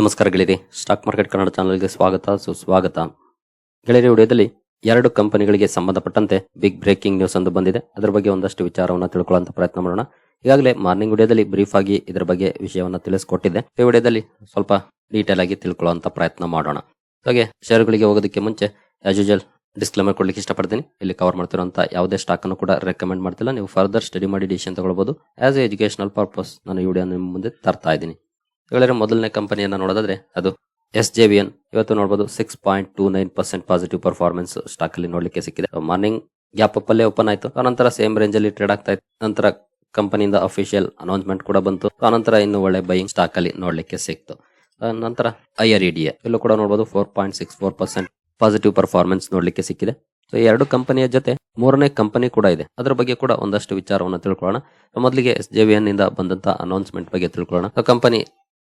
ನಮಸ್ಕಾರ ಗೆಳೆಯರಿ stock market Kannada ಚಾನಲ್ಗೆ ಸ್ವಾಗತ, ಸುಸ್ವಾಗತ. ಗೆಳೆಯರಿ, ವಿಡಿಯೋದಲ್ಲಿ ಎರಡು ಕಂಪನಿಗಳಿಗೆ ಸಂಬಂಧಪಟ್ಟಂತೆ ಬಿಗ್ ಬ್ರೇಕಿಂಗ್ ನ್ಯೂಸ್ ಒಂದು ಬಂದಿದೆ. ಅದರ ಬಗ್ಗೆ ಒಂದಷ್ಟು ವಿಚಾರವನ್ನು ತಿಳ್ಕೊಳ್ಳುವಂತ ಪ್ರಯತ್ನ ಮಾಡೋಣ. ಈಗಾಗಲೇ ಮಾರ್ನಿಂಗ್ ವಿಡಿಯೋದಲ್ಲಿ ಬ್ರೀಫ್ ಆಗಿ ಇದರ ಬಗ್ಗೆ ವಿಷಯವನ್ನು ತಿಳಿಸ್ಕೊಟ್ಟಿದ್ದೆ. ಈ ವಿಡಿಯೋದಲ್ಲಿ ಸ್ವಲ್ಪ ಡೀಟೇಲ್ ಆಗಿ ತಿಳ್ಕೊಳ್ಳುವಂತ ಪ್ರಯತ್ನ ಮಾಡೋಣ. ಹಾಗೆ ಶೇರುಗಳಿಗೆ ಹೋಗೋದಕ್ಕೆ ಮುಂಚೆ ಆಸ್ ಯೂಜಲ್ ಡಿಸ್ಕ್ಲೇಮರ್ ಕೊಡ್ಲಿಕ್ಕೆ ಇಷ್ಟಪಡ್ತೀನಿ. ಇಲ್ಲಿ ಕವರ್ ಮಾಡ್ತಿರುವಂತ ಯಾವುದೇ ಸ್ಟಾಕ್ ಅನ್ನು ಕೂಡ ರೆಕಮೆಂಡ್ ಮಾಡ್ತಿಲ್ಲ. ನೀವು ಫರ್ದರ್ ಸ್ಟಡಿ ಮಾಡಿ ಡಿಸಿಷನ್ ತಗೊಳ್ಬಹುದು ಆಸ್ ಎ ಎಜುಕೇಶನಲ್ ಪರ್ಪಸ್ ನಾನು ಈ ವಿಡಿಯೋ ನಿಮ್ಮ ಮುಂದೆ ತರ್ತಾ ಇದ್ದೀನಿ. ಹೇಳಿದ್ರೆ ಮೊದಲನೇ ಕಂಪನಿಯನ್ನು ನೋಡೋದಾದ್ರೆ ಅದು ಎಸ್ ಜೆ ವಿ ಎನ್. ಇವತ್ತು ನೋಡಬಹುದು six point two nine percent positive performance stock ಅಲ್ಲಿ ನೋಡ್ಲಿಕ್ಕೆ ಸಿಕ್ಕಿದೆ. ಮಾರ್ನಿಂಗ್ ಗ್ಯಾಪ್ ಅಪ್ ಅಲ್ಲೇ ಓಪನ್ ಆಯ್ತು. ಆನಂತರ ಸೇಮ್ ರೇಂಜ್ ಅಲ್ಲಿ ಟ್ರೇಡ್ ಆಗ್ತಾ ಇತ್ತು. ನಂತರ ಕಂಪನಿಯಿಂದ ಅಫಿಷಿಯಲ್ ಅನೌನ್ಸ್ಮೆಂಟ್ ಕೂಡ ಬಂತು. ಆನಂತರ ಇನ್ನು ಒಳ್ಳೆ ಬೈಯಿಂಗ್ ಸ್ಟಾಕ್ ಅಲ್ಲಿ ನೋಡ್ಲಿಕ್ಕೆ ಸಿಕ್ತು. ನಂತರ ಐ ಆರ್ ಇ ಇಲ್ಲೂ ಕೂಡ ನೋಡಬಹುದು four point six four percent positive performance ನೋಡ್ಲಿಕ್ಕೆ ಸಿಕ್ಕಿದೆ. ಸೊ ಎರಡು ಕಂಪನಿಯ ಜೊತೆ ಮೂರನೇ ಕಂಪನಿ ಕೂಡ ಇದೆ. ಅದರ ಬಗ್ಗೆ ಕೂಡ ಒಂದಷ್ಟು ವಿಚಾರವನ್ನು ತಿಳ್ಕೊಳ್ಳೋಣ. ಮೊದಲಿಗೆ ಎಸ್ ಜೆ ವಿ ಎನ್ ಇಂದ ಬಂದಂತ ಅನೌನ್ಸ್ಮೆಂಟ್ ಬಗ್ಗೆ ತಿಳ್ಕೊಳ್ಳೋಣ. ಕಂಪನಿ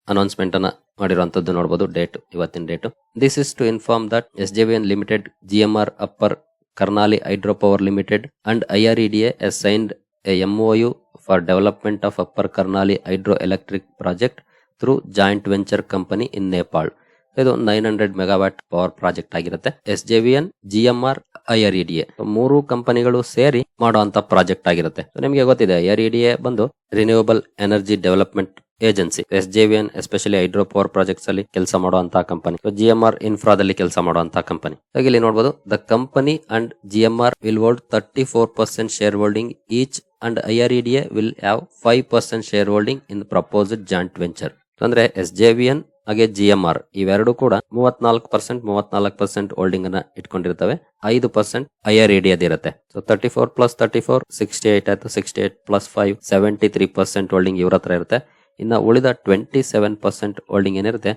ಅನೌನ್ಸ್ಮೆಂಟ್ ಅನ್ನ ಮಾಡಿರುವಂತದ್ದು ನೋಡಬಹುದು ಡೇಟ್ ಇವತ್ತಿನ date this is to inform that S J N limited G M R upper Karnali hydro power limited and I R E D has signed a MOU for development of upper Karnali hydro electric project through joint venture company in Nepal ಇದು nine hundred megawatt power project ಆಗಿರುತ್ತೆ. S J V N G M R I R E D A ಮೂರು ಕಂಪನಿಗಳು ಸೇರಿ ಮಾಡುವಂತ project ಆಗಿರುತ್ತೆ. ನಿಮಗೆ ಗೊತ್ತಿದೆ I R E D A ಬಂದು renewable energy development agency. S J V N especially hydro power projects ಅಲ್ಲಿ ಕೆಲಸ ಮಾಡುವಂತಹ ಕಂಪನಿ. ಜಿ ಎಂ ಆರ್ ಇನ್ಫ್ರಾದಲ್ಲಿ ಕೆಲಸ ಮಾಡುವಂತಹ ಕಂಪನಿ. ಹಾಗೆ ಇಲ್ಲಿ ನೋಡಬಹುದು the company and G M R will hold thirty four percent share holding each and I R E will have five percent share holding in proposed joint venture. ಅಂದ್ರೆ S J V N ಹಾಗೆ G M R ಇವೆರಡು ಕೂಡ ಮೂವತ್ನಾಲ್ಕು percent ಮೂವತ್ನಾಲ್ಕು percent holding ಅನ್ನ ಇಟ್ಕೊಂಡಿರ್ತವೆ. ಐದು percent I R E D D ಅದಿರುತ್ತೆ so thirty four plus thirty four, sixty eight ಆಯ್ತು. Sixty eight plus five, seventy three percent holding ಇವ್ರ ಹತ್ರ ಇರುತ್ತೆ. ಇನ್ನ ಉಳಿದ ಟ್ವೆಂಟಿ ಸೆವೆನ್ ಪರ್ಸೆಂಟ್ ಹೋಲ್ಡಿಂಗ್ ಏನಿರುತ್ತೆ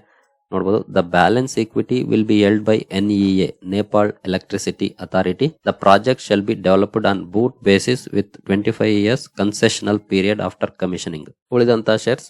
ನೋಡಬಹುದು the balance equity will be held by N E A Nepal electricity authority the project shall be developed on BOOT basis with twenty five years concessional period after commissioning ಉಳಿದಂತಹ shares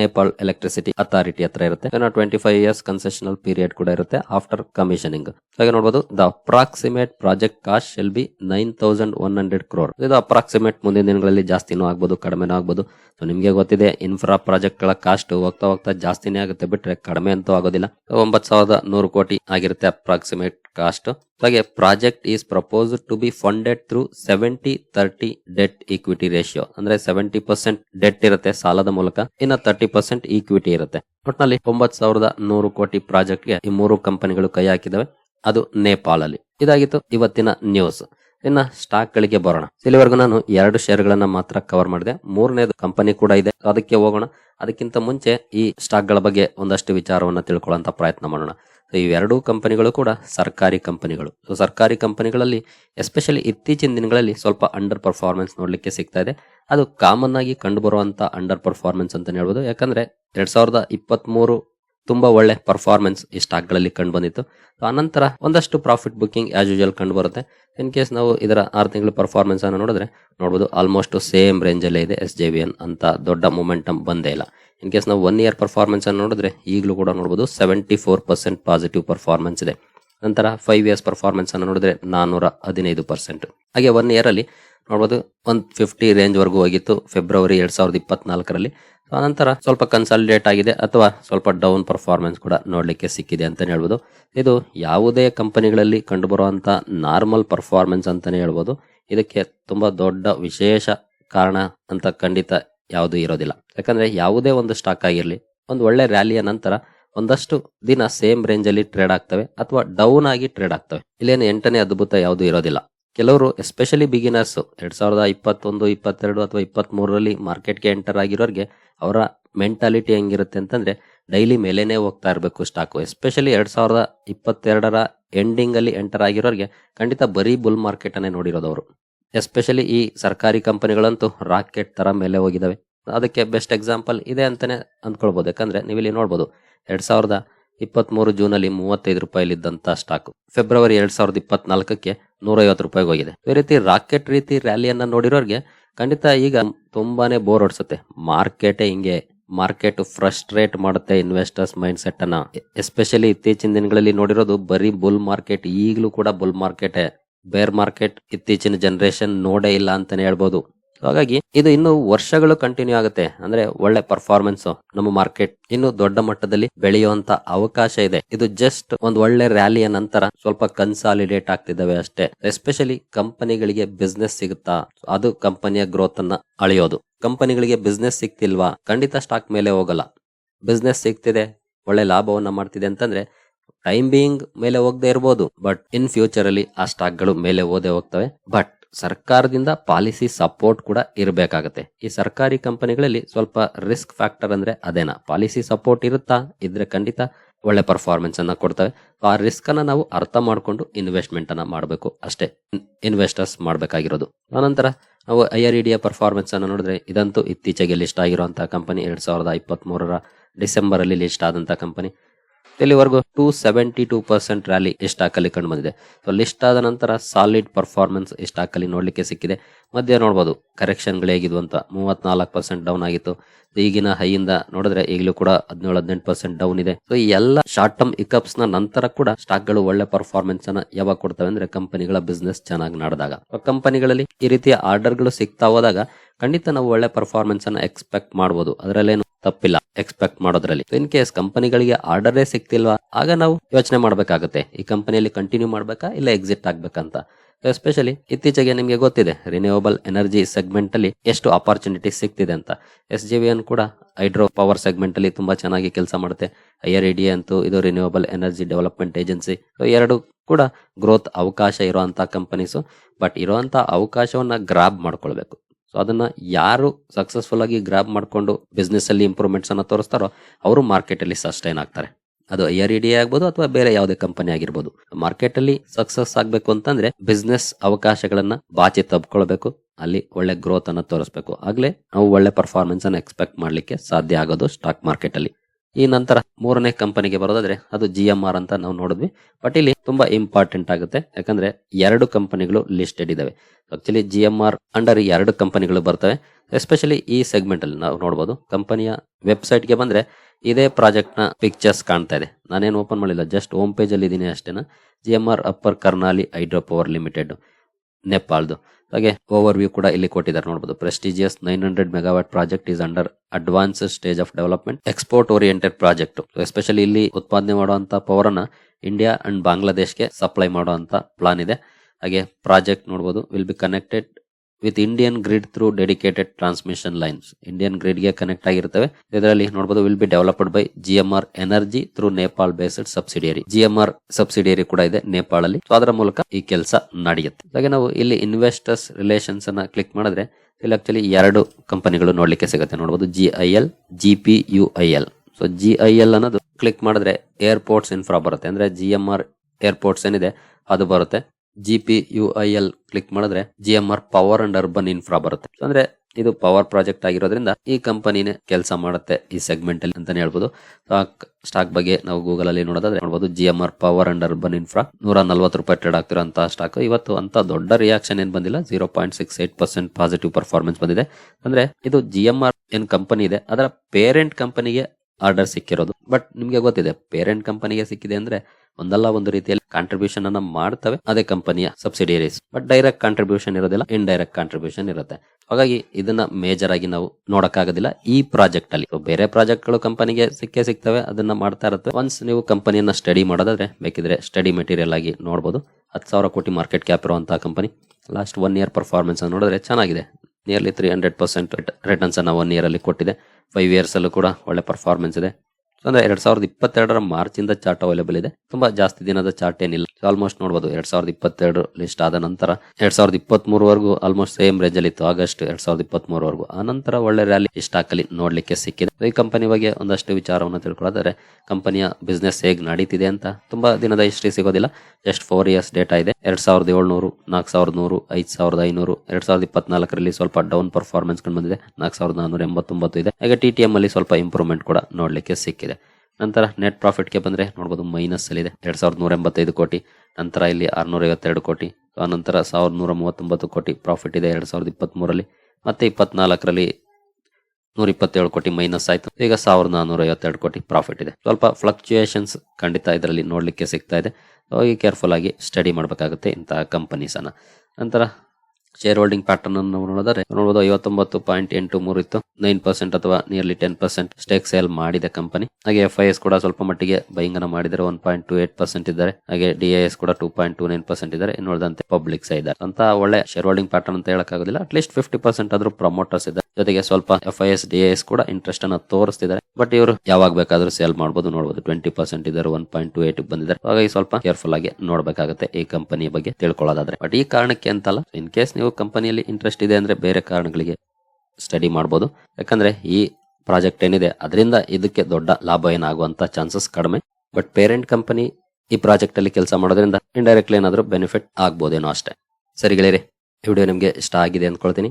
Nepal electricity authority ಹತ್ರ ಇರುತ್ತೆ. Twenty five years concessional period ಕೂಡ ಇರುತ್ತೆ after commissioning ಹಾಗೆ ನೋಡಬಹುದು the approximate project cost shall be nine thousand one hundred crore ಇದು approximate ಮುಂದಿನ ದಿನಗಳಲ್ಲಿ ಜಾಸ್ತಿನೂ ಆಗ್ಬೋದು, ಕಡಿಮೆನೂ ಆಗ್ಬೋದು. ಸೊ ನಿಮಗೆ ಗೊತ್ತಿದೆ ಇನ್ಫ್ರಾ ಪ್ರಾಜೆಕ್ಟ್ಗಳ ಕಾಸ್ಟ್ ಹೋಗ್ತಾ ಹೋಗ್ತಾ ಜಾಸ್ತಿನೇ ಆಗುತ್ತೆ, ಬಿಟ್ರೆ ಕಡಿಮೆ ಅಂತೂ ಆಗೋದಿಲ್ಲ. ಒಂಬತ್ ಸಾವಿರದ ನೂರು ಕೋಟಿ ಆಗಿರುತ್ತೆ ಅಪ್ರಾಕ್ಸಿಮೇಟ್ ಕಾಸ್ಟ್ ಹಾಗೆ project is propose to be funded through seventy thirty debt equity ratio. ಅಂದ್ರೆ ಸೆವೆಂಟಿ ಪರ್ಸೆಂಟ್ ಡೆಟ್ ಇರುತ್ತೆ ಸಾಲದ ಮೂಲಕ, ಇನ್ನ ತರ್ಟಿ ಪರ್ಸೆಂಟ್ ಈಕ್ವಿಟಿ ಇರುತ್ತೆ. ಒಟ್ನಲ್ಲಿ ಒಂಬತ್ ಸಾವಿರದ ನೂರು ಕೋಟಿ ಪ್ರಾಜೆಕ್ಟ್ಗೆ ಈ ಮೂರು ಕಂಪನಿಗಳು ಕೈ ಹಾಕಿದವೆ. ಅದು ನೇಪಾಲ್ ಅಲ್ಲಿ ಇದಾಗಿತ್ತು ಇವತ್ತಿನ ನ್ಯೂಸ್. ಇನ್ನ ಸ್ಟಾಕ್ ಗಳಿಗೆ ಬರೋಣ. ಇಲ್ಲಿವರೆಗೂ ನಾನು ಎರಡು ಶೇರ್ ಗಳನ್ನ ಮಾತ್ರ ಕವರ್ ಮಾಡಿದೆ. ಮೂರನೇದು ಕಂಪನಿ ಕೂಡ ಇದೆ. ಅದಕ್ಕೆ ಹೋಗೋಣ. ಅದಕ್ಕಿಂತ ಮುಂಚೆ ಈ ಸ್ಟಾಕ್ಗಳ ಬಗ್ಗೆ ಒಂದಷ್ಟು ವಿಚಾರವನ್ನ ತಿಳ್ಕೊಳ್ಳುವಂತ ಪ್ರಯತ್ನ ಮಾಡೋಣ. ಎರಡೂ ಕಂಪನಿಗಳು ಕೂಡ ಸರ್ಕಾರಿ ಕಂಪನಿಗಳು. ಸೊ ಸರ್ಕಾರಿ ಕಂಪನಿಗಳಲ್ಲಿ ಎಸ್ಪೆಷಲಿ ಇತ್ತೀಚಿನ ದಿನಗಳಲ್ಲಿ ಸ್ವಲ್ಪ ಅಂಡರ್ ಪರ್ಫಾರ್ಮೆನ್ಸ್ ನೋಡಲಿಕ್ಕೆ ಸಿಗ್ತಾ ಇದೆ. ಅದು ಕಾಮನ್ ಆಗಿ ಕಂಡುಬರುವಂಥ ಅಂಡರ್ ಪರ್ಫಾರ್ಮೆನ್ಸ್ ಅಂತ ಹೇಳ್ಬೋದು. ಯಾಕಂದ್ರೆ ಎರಡ್ ಸಾವಿರದ ಇಪ್ಪತ್ತ್ ಮೂರು ತುಂಬಾ ಒಳ್ಳೆ ಪರ್ಫಾರ್ಮೆನ್ಸ್ ಈ ಸ್ಟಾಕ್ಗಳಲ್ಲಿ ಕಂಡು ಬಂದಿತ್ತು. So, ಆನಂತರ ಒಂದಷ್ಟು ಪ್ರಾಫಿಟ್ ಬುಕಿಂಗ್ ಆಸ್ ಯೂಶಲ್ ಕಂಡು ಬರುತ್ತೆ. ಇನ್ ಕೇಸ್ ನಾವು ಇದರ ಆರು ತಿಂಗಳ ಪರ್ಫಾರ್ಮೆನ್ಸ್ ಅನ್ನು ನೋಡಿದ್ರೆ ನೋಡಬಹುದು ಆಲ್ಮೋಸ್ಟ್ ಸೇಮ್ ರೇಂಜ್ ಅಲ್ಲೇ ಇದೆ ಎಸ್ ಜೆ ವಿ ಎನ್ ಅಂತ ದೊಡ್ಡ ಮೊಮೆಂಟಮ್ ಬಂದೇ ಇಲ್ಲ. ಇನ್ ಕೇಸ್ ನಾವು ಒನ್ ಇಯರ್ ಪರ್ಫಾರ್ಮೆನ್ಸ್ ಅನ್ನು ನೋಡಿದ್ರೆ ಈಗಲೂ ಕೂಡ ನೋಡಬಹುದು seventy four percent positive performance ಇದೆ. ನಂತರ ಫೈವ್ ಇಯರ್ಸ್ ಪರ್ಫಾರ್ಮೆನ್ಸ್ ಅನ್ನು ನೋಡಿದ್ರೆ ನಾನೂರ ಹದಿನೈದು ಪರ್ಸೆಂಟ್ ಹಾಗೆ ಒನ್ ಇಯರ್ ಅಲ್ಲಿ ನೋಡಬಹುದು ಒನ್ ಫಿಫ್ಟಿ ರೇಂಜ್ ವರೆಗೂ ಹೋಗಿತ್ತು ಫೆಬ್ರವರಿ ಎರಡು ಸಾವಿರದ ಇಪ್ಪತ್ನಾಲ್ಕರಲ್ಲಿ. ಸೊ ಆನಂತರ ಸ್ವಲ್ಪ ಕನ್ಸಾಲಿಡೇಟ್ ಆಗಿದೆ ಅಥವಾ ಸ್ವಲ್ಪ ಡೌನ್ ಪರ್ಫಾರ್ಮೆನ್ಸ್ ಕೂಡ ನೋಡಲಿಕ್ಕೆ ಸಿಕ್ಕಿದೆ ಅಂತಲೇ ಹೇಳ್ಬೋದು. ಇದು ಯಾವುದೇ ಕಂಪನಿಗಳಲ್ಲಿ ಕಂಡುಬರುವಂಥ ನಾರ್ಮಲ್ ಪರ್ಫಾರ್ಮೆನ್ಸ್ ಅಂತಾನೆ ಹೇಳ್ಬೋದು. ಇದಕ್ಕೆ ತುಂಬಾ ದೊಡ್ಡ ವಿಶೇಷ ಕಾರಣ ಅಂತ ಖಂಡಿತ ಯಾವುದು ಇರೋದಿಲ್ಲ. ಯಾಕಂದ್ರೆ ಯಾವುದೇ ಒಂದು ಸ್ಟಾಕ್ ಆಗಿರಲಿ, ಒಂದು ಒಳ್ಳೆ ರ್ಯಾಲಿಯ ನಂತರ ಒಂದಷ್ಟು ದಿನ ಸೇಮ್ ರೇಂಜ್ ಅಲ್ಲಿ ಟ್ರೇಡ್ ಆಗ್ತವೆ ಅಥವಾ ಡೌನ್ ಆಗಿ ಟ್ರೇಡ್ ಆಗ್ತವೆ. ಇಲ್ಲೇನು ಎಂಟನೇ ಅದ್ಭುತ ಯಾವುದು ಇರೋದಿಲ್ಲ. ಕೆಲವರು ಎಸ್ಪೆಷಲಿ ಬಿಗಿನರ್ಸ್ ಎರಡ್ ಸಾವಿರದ ಇಪ್ಪತ್ತೊಂದು, ಇಪ್ಪತ್ತೆರಡು ಅಥವಾ ಇಪ್ಪತ್ತ್ ಮೂರರಲ್ಲಿ ಮಾರ್ಕೆಟ್ಗೆ ಎಂಟರ್ ಆಗಿರೋರಿಗೆ ಅವರ ಮೆಂಟಾಲಿಟಿ ಹೆಂಗಿರುತ್ತೆ ಅಂತಂದ್ರೆ ಡೈಲಿ ಮೇಲೇನೆ ಹೋಗ್ತಾ ಇರಬೇಕು ಸ್ಟಾಕು ಎಸ್ಪೆಷಲಿ ಎರಡ್ ಸಾವಿರದ ಇಪ್ಪತ್ತೆರಡರ ಎಂಡಿಂಗ್ ಅಲ್ಲಿ ಎಂಟರ್ ಆಗಿರೋರಿಗೆ ಖಂಡಿತ ಬರೀ ಬುಲ್ ಮಾರ್ಕೆಟ್ ಅನ್ನೇ ನೋಡಿರೋದು ಅವರು. ಎಸ್ಪೆಷಲಿ ಈ ಸರ್ಕಾರಿ ಕಂಪನಿಗಳಂತೂ ರಾಕೆಟ್ ತರ ಮೇಲೆ ಹೋಗಿದಾವೆ. ಅದಕ್ಕೆ ಬೆಸ್ಟ್ ಎಕ್ಸಾಂಪಲ್ ಇದೆ ಅಂತಾನೆ ಅಂದ್ಕೊಳ್ಬಹುದು ಯಾಕಂದ್ರೆ ನೀವಿಲ್ಲಿ ನೋಡ್ಬೋದು, ಎರಡ್ ಸಾವಿರದ ಇಪ್ಪತ್ತ್ ಮೂರು ಜೂನ್ ಅಲ್ಲಿ ಮೂವತ್ತೈದು ರೂಪಾಯಿಲಿದ್ದಂತ ಸ್ಟಾಕ್. ಫೆಬ್ರವರಿ ಎರಡ್ ಸಾವಿರದ ಇಪ್ಪತ್ನಾಲ್ಕಕ್ಕೆ ನೂರೈವತ್ತು ರೂಪಾಯಿಗೆ ಹೋಗಿದೆ ಈ ರೀತಿ ರಾಕೆಟ್ ರೀತಿ ರ್ಯಾಲಿಯನ್ನ ನೋಡಿರೋರಿಗೆ ಖಂಡಿತ ಈಗ ತುಂಬಾನೇ ಬೋರ್ ಹೊಡ್ಸುತ್ತೆ. ಮಾರ್ಕೆಟೇ ಹಿಂಗೆ, ಮಾರ್ಕೆಟ್ ಫ್ರಸ್ಟ್ರೇಟ್ ಮಾಡುತ್ತೆ ಇನ್ವೆಸ್ಟರ್ಸ್ ಮೈಂಡ್ ಸೆಟ್ ಅನ್ನ ಎಸ್ಪೆಷಲಿ ಇತ್ತೀಚಿನ ದಿನಗಳಲ್ಲಿ ನೋಡಿರೋದು ಬರೀ ಬುಲ್ ಮಾರ್ಕೆಟ್, ಈಗಲೂ ಕೂಡ ಬುಲ್ ಮಾರ್ಕೆಟ್. ಬೇರ್ ಮಾರ್ಕೆಟ್ ಇತ್ತೀಚಿನ ಜನರೇಷನ್ ನೋಡೇ ಇಲ್ಲ ಅಂತಾನೆ ಹೇಳ್ಬೋದು. ಹಾಗಾಗಿ ಇದು ಇನ್ನು ವರ್ಷಗಳು ಕಂಟಿನ್ಯೂ ಆಗುತ್ತೆ. ಅಂದ್ರೆ ಒಳ್ಳೆ ಪರ್ಫಾರ್ಮೆನ್ಸ್ ನಮ್ಮ ಮಾರ್ಕೆಟ್ ಇನ್ನು ದೊಡ್ಡ ಮಟ್ಟದಲ್ಲಿ ಬೆಳೆಯುವಂತ ಅವಕಾಶ ಇದೆ. ಇದು ಜಸ್ಟ್ ಒಂದು ಒಳ್ಳೆ ರ್ಯಾಲಿಯ ನಂತರ ಸ್ವಲ್ಪ ಕನ್ಸಾಲಿಡೇಟ್ ಆಗ್ತಿದ್ದಾವೆ ಅಷ್ಟೇ. ಎಸ್ಪೆಷಲಿ ಕಂಪನಿಗಳಿಗೆ ಬಿಸ್ನೆಸ್ ಸಿಗುತ್ತಾ? ಅದು ಕಂಪನಿಯ ಗ್ರೋತ್ ಅನ್ನ ಅಳೆಯೋದು. ಕಂಪನಿಗಳಿಗೆ ಬಿಸ್ನೆಸ್ ಸಿಗ್ತಿಲ್ವಾ? ಖಂಡಿತ ಸ್ಟಾಕ್ ಮೇಲೆ ಹೋಗಲ್ಲ. ಬಿಸ್ನೆಸ್ ಸಿಗ್ತಿದೆ, ಒಳ್ಳೆ ಲಾಭವನ್ನ ಮಾಡ್ತಿದೆ ಅಂತಂದ್ರೆ ಟೈಮ್ ಬೀಯಿಂಗ್ ಮೇಲೆ ಹೋಗದೆ ಇರ್ಬೋದು. ಬಟ್ ಇನ್ ಫ್ಯೂಚರ್ ಅಲ್ಲಿ ಆ ಸ್ಟಾಕ್ಗಳು ಮೇಲೆ ಓದೇ ಹೋಗ್ತವೆ. ಬಟ್ ಸರ್ಕಾರದಿಂದ ಪಾಲಿಸಿ ಸಪೋರ್ಟ್ ಕೂಡ ಇರಬೇಕಾಗತ್ತೆ. ಈ ಸರ್ಕಾರಿ ಕಂಪನಿಗಳಲ್ಲಿ ಸ್ವಲ್ಪ ರಿಸ್ಕ್ ಫ್ಯಾಕ್ಟರ್ ಅಂದ್ರೆ ಅದೇನಾ? ಪಾಲಿಸಿ ಸಪೋರ್ಟ್ ಇರುತ್ತಾ? ಇದ್ರೆ ಖಂಡಿತ ಒಳ್ಳೆ ಪರ್ಫಾರ್ಮೆನ್ಸ್ ಅನ್ನ ಕೊಡ್ತವೆ. ಆ ರಿಸ್ಕ್ ಅನ್ನ ನಾವು ಅರ್ಥ ಮಾಡಿಕೊಂಡು ಇನ್ವೆಸ್ಟ್ಮೆಂಟ್ ಅನ್ನ ಮಾಡಬೇಕು. ಅಷ್ಟೇ. ಇನ್ವೆಸ್ಟರ್ಸ್ ಮಾಡಬೇಕಾಗಿರೋದು. ಆನಂತರ ನಾವು ಐ ಆರ್ ಇಡಿಯ ಪರ್ಫಾರ್ಮೆನ್ಸ್ ಅನ್ನ ನೋಡಿದ್ರೆ ಇದಂತೂ ಇತ್ತೀಚೆಗೆ ಲಿಸ್ಟ್ ಆಗಿರುವಂತಹ ಕಂಪನಿ ಎರಡ್ ಸಾವಿರದ ಇಪ್ಪತ್ತ್ ಮೂರರ ಡಿಸೆಂಬರ್ ಅಲ್ಲಿ ಲಿಸ್ಟ್ ಆದಂತಹ ಕಂಪನಿ ಇಲ್ಲಿವರೆಗೂ two seventy two percent rally ಈ ಸ್ಟಾಕ್ ಅಲ್ಲಿ ಕಂಡು ಬಂದಿದೆ. ಸೊ ಲಿಸ್ಟ್ ಆದ ನಂತರ ಸಾಲಿಡ್ ಪರ್ಫಾರ್ಮೆನ್ಸ್ ಈ ಸ್ಟಾಕ್ ಅಲ್ಲಿ ನೋಡ್ಲಿಕ್ಕೆ ಸಿಕ್ಕಿದೆ. ಮಧ್ಯೆ ನೋಡಬಹುದು ಕರೆಕ್ಷನ್ಗಳು ಹೇಗಿದ್ವು ಅಂತ. ಮೂವತ್ನಾಲ್ಕು ಪರ್ಸೆಂಟ್ ಡೌನ್ ಆಗಿತ್ತು. ಈಗಿನ ಹೈಯಿಂದ ನೋಡಿದ್ರೆ ಈಗಲೂ ಕೂಡ ಹದಿನೇಳು, ಹದಿನೆಂಟು ಪರ್ಸೆಂಟ್ ಡೌನ್ ಇದೆ. ಸೊ ಈ ಎಲ್ಲ ಶಾರ್ಟ್ ಟರ್ಮ್ ಇಕಪ್ಸ್ನ ನಂತರ ಕೂಡ ಸ್ಟಾಕ್ಗಳು ಒಳ್ಳೆ ಪರ್ಫಾರ್ಮೆನ್ಸ್ ಅನ್ನ ಯಾವಾಗ ಕೊಡ್ತವೆ ಅಂದ್ರೆ ಕಂಪನಿಗಳ ಬಿಸ್ನೆಸ್ ಚೆನ್ನಾಗಿ ನಡೆದಾಗ. ಕಂಪನಿಗಳಲ್ಲಿ ಈ ರೀತಿಯ ಆರ್ಡರ್ಗಳು ಸಿಗ್ತಾ ಹೋದಾಗ ಖಂಡಿತ ನಾವು ಒಳ್ಳೆ ಪರ್ಫಾರ್ಮೆನ್ಸ್ ಅನ್ನ ಎಕ್ಸ್ಪೆಕ್ಟ್ ಮಾಡಬಹುದು ಅದರಲ್ಲೇನು ತಪ್ಪಿಲ್ಲ ಎಕ್ಸ್ಪೆಕ್ಟ್ ಮಾಡೋದ್ರಲ್ಲಿ. ಇನ್ ಕೇಸ್ ಕಂಪನಿಗಳಿಗೆ ಆರ್ಡರೇ ಸಿಗ್ತಿಲ್ವಾ ಆಗ ನಾವು ಯೋಚನೆ ಮಾಡಬೇಕಾಗುತ್ತೆ. ಈ ಕಂಪನಿಯಲ್ಲಿ ಕಂಟಿನ್ಯೂ ಮಾಡ್ಬೇಕಾ, ಇಲ್ಲ ಎಕ್ಸಿಟ್ ಆಗ್ಬೇಕಂತ? ಎಸ್ಪೆಷಲಿ ಇತ್ತೀಚೆಗೆ ನಿಮಗೆ ಗೊತ್ತಿದೆ ರಿನ್ಯೂವಬಲ್ ಎನರ್ಜಿ ಸೆಗ್ಮೆಂಟ್ ಅಲ್ಲಿ ಎಷ್ಟು ಅಪಾರ್ಚುನಿಟಿ ಸಿಗ್ತಿದೆ ಅಂತ. ಎಸ್ ಜಿ ವಿ ಕೂಡ ಹೈಡ್ರೋ ಪವರ್ ಸೆಗ್ಮೆಂಟ್ ಅಲ್ಲಿ ತುಂಬಾ ಚೆನ್ನಾಗಿ ಕೆಲಸ ಮಾಡುತ್ತೆ. ಐಆರ್ ಆರ್ ಇ ಅಂತೂ ಇದು ರಿನ್ಯೂವಬಲ್ ಎನರ್ಜಿ ಡೆವಲಪ್ಮೆಂಟ್ ಏಜೆನ್ಸಿ ಎರಡು ಕೂಡ ಗ್ರೋತ್ ಅವಕಾಶ ಇರುವಂತಹ ಕಂಪನೀಸು ಬಟ್ ಇರುವಂತಹ ಅವಕಾಶವನ್ನ ಗ್ರಾಬ್ ಮಾಡ್ಕೊಳ್ಬೇಕು. ಸೊ ಅದನ್ನ ಯಾರು ಸಕ್ಸಸ್ಫುಲ್ ಆಗಿ ಗ್ರಾಬ್ ಮಾಡ್ಕೊಂಡು ಬಿಸ್ನೆಸ್ ಅಲ್ಲಿ ಇಂಪ್ರೂವ್ಮೆಂಟ್ಸ್ ಅನ್ನ ತೋರಿಸ್ತಾರೋ ಅವರು ಮಾರ್ಕೆಟ್ ಅಲ್ಲಿ ಸಸ್ಟೈನ್ ಆಗ್ತಾರೆ. ಅದು ಐ ಆರ್ ಇ ಆಗ್ಬೋದು ಅಥವಾ ಬೇರೆ ಯಾವುದೇ ಕಂಪನಿ ಆಗಿರ್ಬೋದು. ಮಾರ್ಕೆಟ್ ಅಲ್ಲಿ ಸಕ್ಸಸ್ ಆಗ್ಬೇಕು ಅಂತಂದ್ರೆ ಬಿಸ್ನೆಸ್ ಅವಕಾಶಗಳನ್ನ ಬಾಚಿ ತಬ್ಕೊಳ್ಬೇಕು ಅಲ್ಲಿ ಒಳ್ಳೆ ಗ್ರೋತ್ ಅನ್ನ ತೋರಿಸ್ಬೇಕು. ಆಗ್ಲೇ ನಾವು ಒಳ್ಳೆ ಪರ್ಫಾರ್ಮೆನ್ಸ್ ಅನ್ನ ಎಕ್ಸ್ಪೆಕ್ಟ್ ಮಾಡ್ಲಿಕ್ಕೆ ಸಾಧ್ಯ ಆಗೋದು ಸ್ಟಾಕ್ ಮಾರ್ಕೆಟ್ ಅಲ್ಲಿ. ಈ ನಂತರ ಮೂರನೇ ಕಂಪನಿಗೆ ಬರೋದಾದ್ರೆ ಅದು ಜಿ ಅಂತ ನಾವು ನೋಡಿದ್ವಿ. ಬಟ್ ಇಲ್ಲಿ ತುಂಬಾ ಇಂಪಾರ್ಟೆಂಟ್ ಆಗುತ್ತೆ. ಯಾಕಂದ್ರೆ ಎರಡು ಕಂಪನಿಗಳು ಲಿಸ್ಟೆಡ್ ಇದಾವೆ. ಆಕ್ಚುಲಿ ಜಿ ಅಂಡರ್ ಎರಡು ಕಂಪನಿಗಳು ಬರ್ತವೆ. ಎಸ್ಪೆಷಲಿ ಈ ಸೆಗ್ಮೆಂಟ್ ಅಲ್ಲಿ ನಾವು ನೋಡಬಹುದು ಕಂಪನಿಯ ವೆಬ್ಸೈಟ್ಗೆ ಬಂದ್ರೆ ಇದೇ ಪ್ರಾಜೆಕ್ಟ್ನ ಪಿಕ್ಚರ್ಸ್ ಕಾಣ್ತಾ ಇದೆ. ನಾನೇನು ಓಪನ್ ಮಾಡಿಲ್ಲ ಜಸ್ಟ್ ಹೋಮ್ ಪೇಜ್ ಅಲ್ಲಿ ಇದೀನಿ ಅಷ್ಟೇನ? G M R upper Karnali hydro power limited ನೇಪಾಳ್ದು. ಹಾಗೆ ಓವರ್ ವ್ಯೂ ಕೂಡ ಇಲ್ಲಿ ಕೊಟ್ಟಿದ್ದಾರೆ ನೋಡಬಹುದು prestigious nine hundred megawatt project is under advance stage of development export oriented project especially ಇಲ್ಲಿ ಉತ್ಪಾದನೆ ಮಾಡುವಂತ ಪವರ್ ಅನ್ನ ಇಂಡಿಯಾ ಅಂಡ್ ಬಾಂಗ್ಲಾದೇಶ್ಗೆ ಸಪ್ಲೈ ಮಾಡುವಂತ ಪ್ಲಾನ್ ಇದೆ. ಹಾಗೆ ಪ್ರಾಜೆಕ್ಟ್ ನೋಡಬಹುದು will be connected with Indian grid through dedicated transmission lines. Indian ಗ್ರಿಡ್ಗೆ connect ಆಗಿರ್ತವೆ. ಇದರಲ್ಲಿ ನೋಡಬಹುದು will be developed by G M R energy through Nepal based subsidiary G M R subsidiary ಕೂಡ ಇದೆ ನೇಪಾಳ ಅಲ್ಲಿ ಅದರ ಮೂಲಕ ಈ ಕೆಲಸ ನಡೆಯುತ್ತೆ. ಹಾಗೆ ನಾವು ಇಲ್ಲಿ ಇನ್ವೆಸ್ಟರ್ಸ್ ರಿಲೇಷನ್ಸ್ ಅನ್ನ ಕ್ಲಿಕ್ ಮಾಡಿದ್ರೆ, ಇಲ್ಲಿ ಆಕ್ಚುಲಿ ಎರಡು ಕಂಪನಿಗಳು ನೋಡ್ಲಿಕ್ಕೆ ಸಿಗುತ್ತೆ. ನೋಡಬಹುದು G I L G P U I L so G I L ಅನ್ನೋದು ಕ್ಲಿಕ್ ಮಾಡಿದ್ರೆ ಏರ್ಪೋರ್ಟ್ಸ್ ಇನ್ಫ್ರಾ ಬರುತ್ತೆ. ಅಂದ್ರೆ ಜಿ ಎಂ ಆರ್ ಏರ್ಪೋರ್ಟ್ಸ್ ಏನಿದೆ, ಅದು ಬರುತ್ತೆ. G P U I L click ಮಾಡಿದ್ರೆ G M R power and urban infra ಬರುತ್ತೆ. ಅಂದ್ರೆ ಇದು ಪವರ್ ಪ್ರಾಜೆಕ್ಟ್ ಆಗಿರೋದ್ರಿಂದ ಈ ಕಂಪನಿನೇ ಕೆಲಸ ಮಾಡುತ್ತೆ ಈ ಸೆಗ್ಮೆಂಟ್ ಅಲ್ಲಿ ಅಂತಾನೆ ಹೇಳ್ಬೋದು. ಸ್ಟಾಕ್ ಸ್ಟಾಕ್ ಬಗ್ಗೆ ನಾವು ಗೂಗಲ್ ಅಲ್ಲಿ ನೋಡೋದಾದ್ರೆ ನೋಡಬಹುದು G M R power and urban infra ನೂರ ನಲ್ವತ್ತು ರೂಪಾಯಿ ಟ್ರೇಡ್ ಆಗ್ತಿರೋಂತಹ ಸ್ಟಾಕ್ ಇವತ್ತು ಅಂತ ದೊಡ್ಡ ರಿಯಾಕ್ಷನ್ ಏನ್ ಬಂದಿಲ್ಲ zero point six eight percent positive performance ಬಂದಿದೆ. ಅಂದ್ರೆ ಇದು ಜಿ ಎಂ ಆರ್ ಏನ್ ಕಂಪನಿ ಇದೆ, ಅದರ ಪೇರೆಂಟ್ ಕಂಪನಿಗೆ ಆರ್ಡರ್ ಸಿಕ್ಕಿರೋದು. ಬಟ್ ನಿಮಗೆ ಗೊತ್ತಿದೆ ಪೇರೆಂಟ್ ಕಂಪನಿಗೆ ಸಿಕ್ಕಿದೆ ಅಂದ್ರೆ ಒಂದಲ್ಲ ಒಂದು ರೀತಿಯಲ್ಲಿ ಕಾಂಟ್ರಿಬ್ಯೂಷನ್ ಅನ್ನ ಮಾಡ್ತವೆ, ಅದೇ ಕಂಪನಿಯ ಸಬ್ಸಿಡಿಯರೀಸ್ ಬಟ್ ಡೈರೆಕ್ಟ್ ಕಾಂಟ್ರಿಬ್ಯೂಷನ್ ಇರೋದಿಲ್ಲ ಇನ್ ಡೈರೆಕ್ಟ್ ಕಾಂಟ್ರಿಬ್ಯೂಷನ್ ಇರುತ್ತೆ. ಹಾಗಾಗಿ ಇದನ್ನ ಮೇಜರ್ ಆಗಿ ನಾವು ನೋಡಕ್ಕಾಗೋದಿಲ್ಲ ಈ ಪ್ರಾಜೆಕ್ಟ್ ಅಲ್ಲಿ. ಬೇರೆ ಪ್ರಾಜೆಕ್ಟ್ಗಳು ಕಂಪನಿಗೆ ಸಿಕ್ಕೇ ಸಿಗ್ತವೆ, ಅದನ್ನ ಮಾಡ್ತಾ ಇರುತ್ತೆ ಒನ್ಸ್ ನೀವು ಕಂಪನಿಯನ್ನ ಸ್ಟಡಿ ಮಾಡೋದಾದ್ರೆ, ಬೇಕಿದ್ರೆ ಸ್ಟಡಿ ಮೆಟೀರಿಯಲ್ ಆಗಿ ನೋಡಬಹುದು ಹತ್ತು ಸಾವಿರ ಕೋಟಿ ಮಾರ್ಕೆಟ್ ಕ್ಯಾಪ್ ಇರುವಂತಹ company last one year performance ನೋಡಿದ್ರೆ ಚೆನ್ನಾಗಿದೆ. Nearly three hundred percent returns ಅನ್ನು ಒನ್ ಇಯರ್ ಅಲ್ಲಿ ಕೊಟ್ಟಿದೆ. ಫೈವ್ ಇಯರ್ಸ್ ಅಲ್ಲೂ ಕೂಡ ಒಳ್ಳೆ ಪರ್ಫಾರ್ಮೆನ್ಸ್ ಇದೆ. ಅಂದ್ರೆ ಎರಡ್ ಸಾವಿರದ ಇಪ್ಪತ್ತೆರಡರ ಮಾರ್ಚ್ ಇಂದ ಚಾರ್ಟ್ ಅವೈಲೇಬಲ್ ಇದೆ. ತುಂಬಾ ಜಾಸ್ತಿ ದಿನದ ಚಾರ್ಟ್ ಏನಿಲ್ಲ. ಆಲ್ಮೋಸ್ಟ್ ನೋಡಬಹುದು ಎರಡ್ ಸಾವಿರದ ಇಪ್ಪತ್ತೆರಡು ಲಿಸ್ಟ್ ಆದ ನಂತರ ಎರಡ್ ಸಾವಿರದ ಇಪ್ಪತ್ತ್ ಮೂರವರೆಗೂ ಆಲ್ಮೋಸ್ಟ್ ಸೇಮ್ ರೇಂಜ್ ಅಲ್ಲಿ ಇತ್ತು, ಆಗಸ್ಟ್ ಎರಡ್ ಸಾವಿರದ ಇಪ್ಪತ್ತ್ ಮೂರವರೆಗೂ ಆ ನಂತರ ಒಳ್ಳೆ ರ್ಯಾಲಿ ಈ ಸ್ಟಾಕ್ ಅಲ್ಲಿ ನೋಡ್ಲಿಕ್ಕೆ ಸಿಕ್ಕಿದೆ. ಈ ಕಂಪನಿ ಬಗ್ಗೆ ಒಂದಷ್ಟು ವಿಚಾರವನ್ನು ತಿಳ್ಕೊಳ್ಳೋದಾದ್ರೆ ಕಂಪನಿಯ ಬಿಸ್ನೆಸ್ ಹೇಗ್ ನಡೀತಿದೆ ಅಂತ ತುಂಬಾ ದಿನದ ಹಿಸ್ಟ್ರಿ ಸಿಗೋದಿಲ್ಲ. ಜಸ್ಟ್ ಫೋರ್ ಇಯರ್ಸ್ ಡೇಟಾ ಇದೆ. ಎರಡ್ ಸಾವಿರದ ಏಳ್ನೂರು ನಾಲ್ಕು ಸಾವಿರದ ನೂರು, ಐದು ಸಾವಿರದ ಐನೂರು, ಎರಡ್ ಸಾವಿರದ ಇಪ್ಪತ್ನಾಲ್ಕರಲ್ಲಿ ಸ್ವಲ್ಪ ಡೌನ್ ಪರ್ಫಾರ್ಮೆನ್ಸ್ ಕಂಡು ಬಂದಿದೆ. ನಾಲ್ಕು ಸಾವಿರದ ನಾನೂರ ಎಂಬತ್ತೊಂಬತ್ತು ಇದೆ. ಹಾಗೆ ಟಿ ಟಿ ಎಂ ಅಲ್ಲಿ ಸ್ವಲ್ಪ ಇಂಪ್ರೂವ್ಮೆಂಟ್ ಕೂಡ ನೋಡ್ಲಿಕ್ಕೆ ಸಿಕ್ಕಿದೆ. ನಂತರ ನೆಟ್ ಪ್ರಾಫಿಟ್ಗೆ ಬಂದರೆ ನೋಡ್ಬೋದು ಮೈನಸ್ ಅಲ್ಲಿ ಇದೆ ಎರಡು ಸಾವಿರದ ನೂರ ಎಂಬತ್ತೈದು ಕೋಟಿ. ನಂತರ ಇಲ್ಲಿ ಆರುನೂರ ಐವತ್ತೆರಡು ಕೋಟಿ. ಆ ನಂತರ ಸಾವಿರದ ನೂರ ಮೂವತ್ತೊಂಬತ್ತು ಕೋಟಿ ಪ್ರಾಫಿಟ್ ಇದೆ ಎರಡು ಸಾವಿರದ ಇಪ್ಪತ್ತ್ಮೂರಲ್ಲಿ ಮತ್ತು ಇಪ್ಪತ್ನಾಲ್ಕರಲ್ಲಿ ನೂರ ಇಪ್ಪತ್ತೇಳು ಕೋಟಿ ಮೈನಸ್ ಆಯಿತು. ಈಗ ಸಾವಿರದ ನಾನೂರ ಐವತ್ತೆರಡು ಕೋಟಿ ಪ್ರಾಫಿಟ್ ಇದೆ. ಸ್ವಲ್ಪ ಫ್ಲಕ್ಚುಯೇಷನ್ಸ್ ಖಂಡಿತ ಇದರಲ್ಲಿ ನೋಡಲಿಕ್ಕೆ ಸಿಗ್ತಾ ಇದೆ. ಹೋಗಿ ಕೇರ್ಫುಲ್ ಆಗಿ ಸ್ಟಡಿ ಮಾಡಬೇಕಾಗುತ್ತೆ ಇಂತಹ ಕಂಪನೀಸನ್ನು ನಂತರ ಶೇರ್ ಹೋಲ್ಡಿಂಗ್ ಪ್ಯಾಟರ್ನ್ ಅನ್ನು ನೋಡಿದರೆ ನೋಡಬಹುದು ಐವತ್ತೊಂಬತ್ತು ಪಾಯಿಂಟ್ ಎಂಟು ಮೂರು ಇತ್ತು. ನೈನ್ ಪರ್ಸೆಂಟ್ ಅಥವಾ nearly ten percent stake sale ಮಾಡಿದೆ ಕಂಪನಿ ಹಾಗೆ ಎಫ್ ಐ ಎಸ್ ಕೂಡ ಸ್ವಲ್ಪ ಮಟ್ಟಿಗೆ ಬೈಯಿಂಗ್ ಅನ್ನ ಮಾಡಿದರೆ one point two eight percent ಇದ್ದಾರೆ. ಹಾಗೆ ಡಿ ಎಸ್ ಕೂಡ two point two nine percent ಇದ್ದಾರೆ. ಇನ್ನು ಉಳಿದಂತೆ ಪಬ್ಲಿಕ್ಸ್ ಇದ್ದಾರೆ ಅಂತ ಒಳ್ಳೆ ಶೇರ್ ಹೋಲ್ಡಿಂಗ್ ಪ್ಯಾಟರ್ನ್ ಅಂತ ಹೇಳಕ್ಕಾಗೋದಿಲ್ಲ. ಅಟ್ಲೀಸ್ಟ್ ಫಿಫ್ಟಿ ಪರ್ಸೆಂಟ್ ಆದ್ರೂ ಪ್ರಮೋಟರ್ಸ್ ಇದ್ದಾರೆ. ಜೊತೆಗೆ ಸ್ವಲ್ಪ F I S D S ಕೂಡ ಇಂಟ್ರೆಸ್ಟ್ ಅನ್ನ ತೋರಿಸ್ತಿದ್ದಾರೆ. ಬಟ್ ಇವರು ಯಾವಾಗ ಬೇಕಾದ್ರೂ ಸೇಲ್ ಮಾಡಬಹುದು ನೋಡಬಹುದು ಟ್ವೆಂಟಿ ಪರ್ಸೆಂಟ್ ಇದ್ದಾರೆ ಒನ್ ಪಾಯಿಂಟ್ ಟು ಏಟ್ ಬಂದಿದ್ದಾರೆ. ಹಾಗಾಗಿ ಸ್ವಲ್ಪ ಕೇರ್ಫುಲ್ ಆಗಿ ನೋಡಬೇಕಾಗುತ್ತೆ ಈ ಕಂಪನಿಯ ಬಗ್ಗೆ ತಿಳ್ಕೊಳ್ಳೋದಾದ್ರೆ. ಬಟ್ ಈ ಕಾರಣಕ್ಕೆ ಅಂತಲ್ಲ ಇನ್ ಕೇಸ್ ನೀವು ಕಂಪನಿಯಲ್ಲಿ ಇಂಟ್ರೆಸ್ಟ್ ಇದೆ ಅಂದ್ರೆ ಬೇರೆ ಕಾರಣಗಳಿಗೆ ಸ್ಟಡಿ ಮಾಡಬಹುದು ಯಾಕಂದ್ರೆ ಈ ಪ್ರಾಜೆಕ್ಟ್ ಏನಿದೆ, ಅದರಿಂದ ಇದಕ್ಕೆ ದೊಡ್ಡ ಲಾಭ ಏನಾಗುವಂತ ಚಾನ್ಸಸ್ ಕಡಿಮೆ. ಬಟ್ ಪೇರೆಂಟ್ ಕಂಪನಿ ಈ ಪ್ರಾಜೆಕ್ಟ್ ಅಲ್ಲಿ ಕೆಲಸ ಮಾಡೋದ್ರಿಂದ ಇಂಡೈರೆಕ್ಟ್ಲಿ ಏನಾದರೂ ಬೆನಿಫಿಟ್ ಆಗ್ಬೋದೇನೋ ಅಷ್ಟೇ. ಸರಿ ಗೆಳೆಯರಿ ವಿಡಿಯೋ ನಿಮಗೆ ಇಷ್ಟ ಆಗಿದೆ ಅಂದ್ಕೊಳ್ತೀನಿ.